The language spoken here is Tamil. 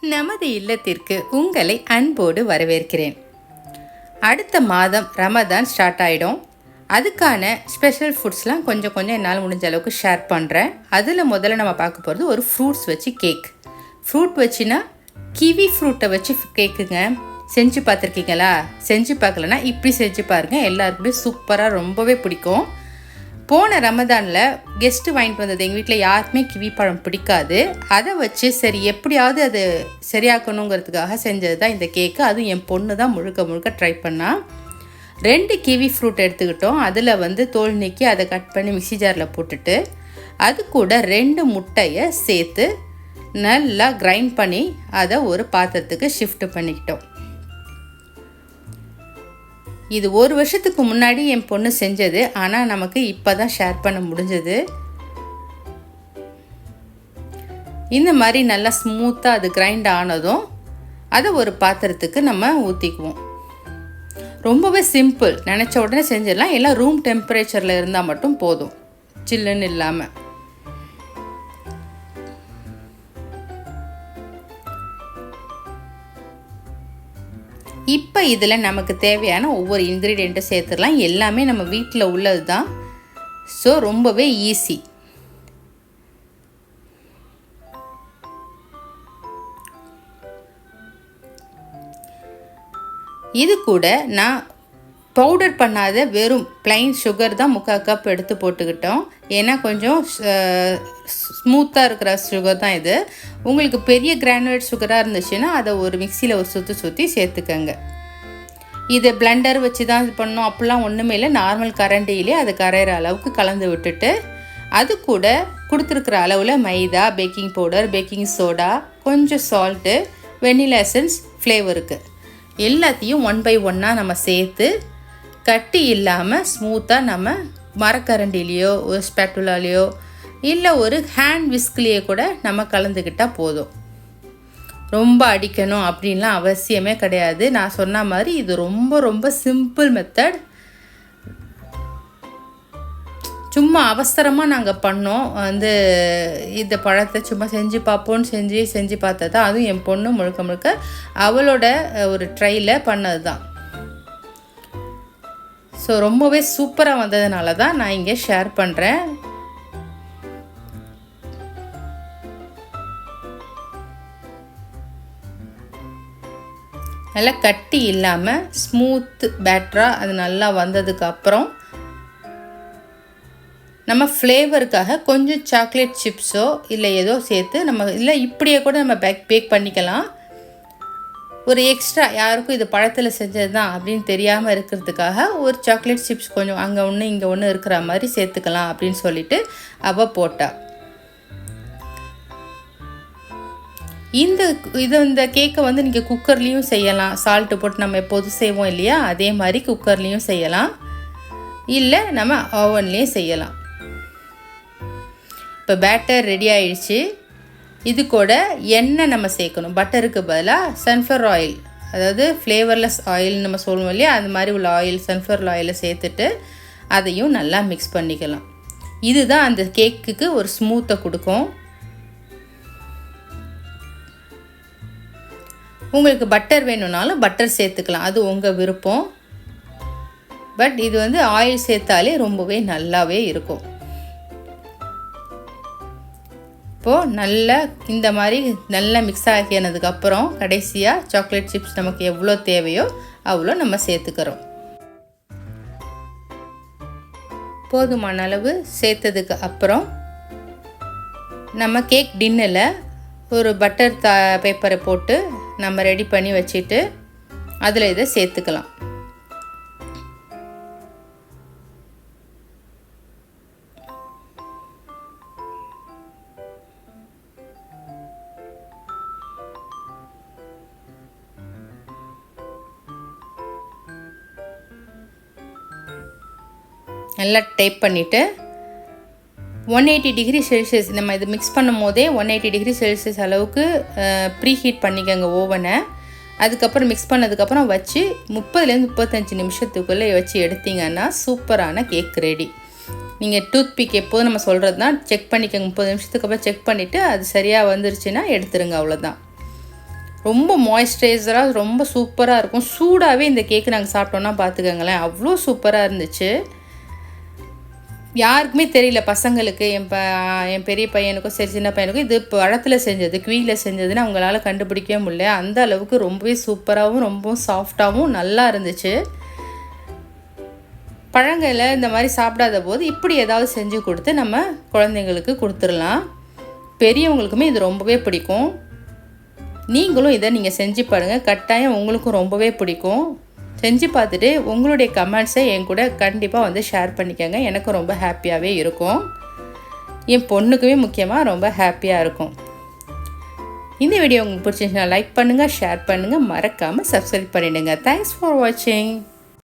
நமது இல்லத்திற்கு உங்களை அன்போடு வரவேற்கிறேன். அடுத்த மாதம் ரமதான் ஸ்டார்ட் ஆகிடும் அதுக்கான ஸ்பெஷல் ஃபுட்ஸ்லாம் கொஞ்சம் கொஞ்சம் என்னால் முடிஞ்ச அளவுக்கு ஷேர் பண்ணுறேன் அதில் முதல்ல நம்ம பார்க்க போகிறது ஒரு ஃப்ரூட்ஸ் வச்சு கேக் ஃப்ரூட் வச்சுனா கிவி ஃப்ரூட்டை வச்சு கேக்குங்க. செஞ்சு பார்த்துருக்கீங்களா? செஞ்சு பார்க்கலனா இப்படி செஞ்சு பாருங்கள் எல்லாருக்குமே சூப்பராக ரொம்பவே பிடிக்கும். போன ரமதானில் கெஸ்ட்டு வாங்கிட்டு வந்தது எங்கள் வீட்டில் யாருக்குமே கிவி பழம் பிடிக்காது. அதை வச்சு சரி எப்படியாவது அது சரியாக்கணுங்கிறதுக்காக செஞ்சது தான் இந்த கேக்கு அதுவும் என் பொண்ணு தான் முழுக்க முழுக்க ட்ரை பண்ணால் ரெண்டு கிவி ஃப்ரூட் எடுத்துக்கிட்டோம். அதில் வந்து தோல் நீக்கி அதை கட் பண்ணி மிக்ஸி ஜாரில் போட்டுட்டு அது கூட ரெண்டு முட்டையை சேர்த்து நல்லா கிரைண்ட் பண்ணி அதை ஒரு பாத்திரத்துக்கு ஷிஃப்ட் பண்ணிக்கிட்டோம். இது ஒரு வருஷத்துக்கு முன்னாடி என் பொண்ணு செஞ்சது ஆனால் நமக்கு இப்போ தான் ஷேர் பண்ண முடிஞ்சது. இந்த மாதிரி நல்லா ஸ்மூத்தாக அது கிரைண்ட் ஆனதும் அதை ஒரு பாத்திரத்துக்கு நம்ம ஊற்றிக்குவோம் ரொம்பவே சிம்பிள் நினச்ச உடனே செஞ்சிடலாம். எல்லாம் ரூம் டெம்பரேச்சரில் இருந்தால் மட்டும் போதும். சில்லுன்னு இல்லாமல் இப்போ இதில் நமக்கு தேவையான ஒவ்வொரு இன்க்ரீடியண்ட்டும் சேர்த்துடலாம். எல்லாமே நம்ம வீட்டில் உள்ளது தான் ஸோ ரொம்பவே ஈஸி இது கூட நான் பவுடர் பண்ணாத வெறும் பிளைன் சுகர் தான் முக்கால் கப் எடுத்து போட்டுக்கிட்டோம். ஏன்னா கொஞ்சம் ஸ்மூத்தாக இருக்கிற சுகர் தான் இது. உங்களுக்கு பெரிய கிரானுலேட் சுகராக இருந்துச்சுன்னா அதை ஒரு மிக்சியில் ஒரு சுற்றி சுற்றி சேர்த்துக்கங்க. இதை பிளண்டர் வச்சு தான் இது பண்ணோம். அப்படிலாம் ஒன்றுமே இல்லை. நார்மல் கரண்டியிலே அது கரையிற அளவுக்கு கலந்து விட்டுட்டு அது கூட கொடுத்துருக்குற அளவில் maida baking powder baking soda கொஞ்சம் சால்ட்டு வெனிலா எசன்ஸ் ஃப்ளேவருக்கு எல்லாத்தையும் ஒன் பை ஒன்னாக நம்ம சேர்த்து கட்டி இல்லாமல் ஸ்மூத்தாக நம்ம மரக்கரண்டிலேயோ ஒரு ஸ்பேட்டுலாலேயோ இல்லை ஒரு ஹேண்ட் விஸ்க்லேயே கூட நம்ம கலந்துக்கிட்டால் போதும். ரொம்ப அடிக்கணும் அப்படின்லாம் அவசியமே கிடையாது. நான் சொன்ன மாதிரி இது ரொம்ப ரொம்ப சிம்பிள் மெத்தட் சும்மா அவசரமாக நாங்கள் பண்ணோம். வந்து இந்த பழத்தை சும்மா செஞ்சு பார்ப்போன்னு செஞ்சு செஞ்சு பார்த்தது தான் அதுவும் என் பொண்ணு முழுக்க முழுக்க அவளோட ஒரு ட்ரையில் பண்ணது தான் ஸோ ரொம்பவே சூப்பராக வந்ததுனால தான் நான் இங்கே ஷேர் பண்ணுறேன் நல்லா கட்டி இல்லாமல் ஸ்மூத் பேட்டராக அது நல்லா வந்ததுக்கு அப்புறம் நம்ம ஃப்ளேவருக்காக கொஞ்சம் சாக்லேட் சிப்ஸோ இல்லை ஏதோ சேர்த்து நம்ம இல்லை இப்படியே கூட நம்ம பேக் பேக் பண்ணிக்கலாம். ஒரு எக்ஸ்ட்ரா யாருக்கும் இது பழத்தில் செஞ்சது தான் அப்படின்னு தெரியாமல் இருக்கிறதுக்காக ஒரு சாக்லேட் சிப்ஸ் கொஞ்சம் அங்கே ஒன்று இங்கே ஒன்று இருக்கிற மாதிரி சேர்த்துக்கலாம் அப்படின்னு சொல்லிட்டு அவள் போட்டா. இந்த இது இந்த கேக்கை வந்து நீங்கள் குக்கர்லேயும் செய்யலாம். சால்ட்டு போட்டு நம்ம எப்போதும் செய்வோம் இல்லையா? அதே மாதிரி குக்கர்லேயும் செய்யலாம். இல்லை நம்ம ஓவன்லேயும் செய்யலாம். இப்போ பேட்டர் ரெடி ஆயிடுச்சு. இது கூட எண்ணெய் நம்ம சேர்க்கணும். பட்டருக்கு பதிலாக சன்ஃபர் ஆயில் அதாவது ஃப்ளேவர்லெஸ் ஆயில் நம்ம சொல்லுவோம் இல்லையா? அது மாதிரி உள்ள ஆயில் சன்ஃப்ளவர் ஆயிலை சேர்த்துட்டு அதையும் நல்லா மிக்ஸ் பண்ணிக்கலாம். இதுதான் அந்த கேக்குக்கு ஒரு ஸ்மூத்தை கொடுக்கும். உங்களுக்கு பட்டர் வேணும்னாலும் பட்டர் சேர்த்துக்கலாம். அது உங்கள் விருப்பம். பட் இது வந்து ஆயில் சேர்த்தாலே ரொம்பவே நல்லாவே இருக்கும். இப்போது நல்லா இந்த மாதிரி நல்லா மிக்ஸ் ஆகினதுக்கப்புறம் கடைசியாக சாக்லேட் சிப்ஸ் நமக்கு எவ்வளோ தேவையோ அவ்வளோ நம்ம சேர்த்துக்கிறோம். போதுமான அளவு சேர்த்ததுக்கு அப்புறம் நம்ம கேக் டின்னில் ஒரு பட்டர் த பேப்பரை போட்டு நம்ம ரெடி பண்ணி வச்சுட்டு அதில் இதை சேர்த்துக்கலாம். நல்லா டைப் பண்ணிவிட்டு ஒன் எயிட்டி டிகிரி செல்சியஸ் நம்ம இது மிக்ஸ் பண்ணும் போதே ஒன் எயிட்டி டிகிரி செல்சியஸ் அளவுக்கு ப்ரீ ஹீட் பண்ணிக்கோங்க ஓவனை அதுக்கப்புறம் மிக்ஸ் பண்ணதுக்கப்புறம் வச்சு முப்பதுலேருந்து முப்பத்தஞ்சு நிமிஷத்துக்குள்ளே வச்சு எடுத்தீங்கன்னா சூப்பரான கேக் ரெடி நீங்கள் டூத் பிக் எப்போதும் நம்ம சொல்கிறது தான் செக் பண்ணிக்கோங்க. முப்பது நிமிஷத்துக்கு அப்புறம் செக் பண்ணிவிட்டு அது சரியாக வந்துருச்சுன்னா எடுத்துருங்க அவ்வளோதான் ரொம்ப மாய்ஸ்சரைசராக ரொம்ப சூப்பராக இருக்கும். சூடாகவே இந்த கேக்கு நாங்கள் சாப்பிட்டோன்னா பார்த்துக்கோங்களேன் அவ்வளோ சூப்பராக இருந்துச்சு. யாருக்குமே தெரியல பசங்களுக்கு என் ப என் பெரிய பையனுக்கும் சரி சின்ன பையனுக்கும் இது பழத்தில் செஞ்சது குவியில் செஞ்சதுன்னு அவங்களால கண்டுபிடிக்கவே முடியல. அந்த அளவுக்கு ரொம்பவே சூப்பராகவும் ரொம்பவும் சாஃப்டாகவும் நல்லா இருந்துச்சு. பழங்களை இந்த மாதிரி சாப்பிடாத போது இப்படி ஏதாவது செஞ்சு கொடுத்து நம்ம குழந்தைங்களுக்கு கொடுத்துடலாம். பெரியவங்களுக்குமே இது ரொம்பவே பிடிக்கும். நீங்களும் இதை நீங்கள் செஞ்சு பாருங்கள் கட்டாயம் உங்களுக்கும் ரொம்பவே பிடிக்கும். செஞ்சு பார்த்துட்டு உங்களுடைய கமெண்ட்ஸை என் கூட கண்டிப்பாக வந்து ஷேர் பண்ணிக்கோங்க. எனக்கும் ரொம்ப ஹாப்பியாகவே இருக்கும். என் பொண்ணுக்குமே முக்கியமாக ரொம்ப ஹாப்பியாக இருக்கும். இந்த வீடியோ உங்களுக்கு பிடிச்சிருந்துச்சுன்னா லைக் பண்ணுங்கள் ஷேர் பண்ணுங்கள் மறக்காமல் சப்ஸ்கிரைப் பண்ணிவிடுங்க தேங்க்ஸ் ஃபார் வாட்சிங்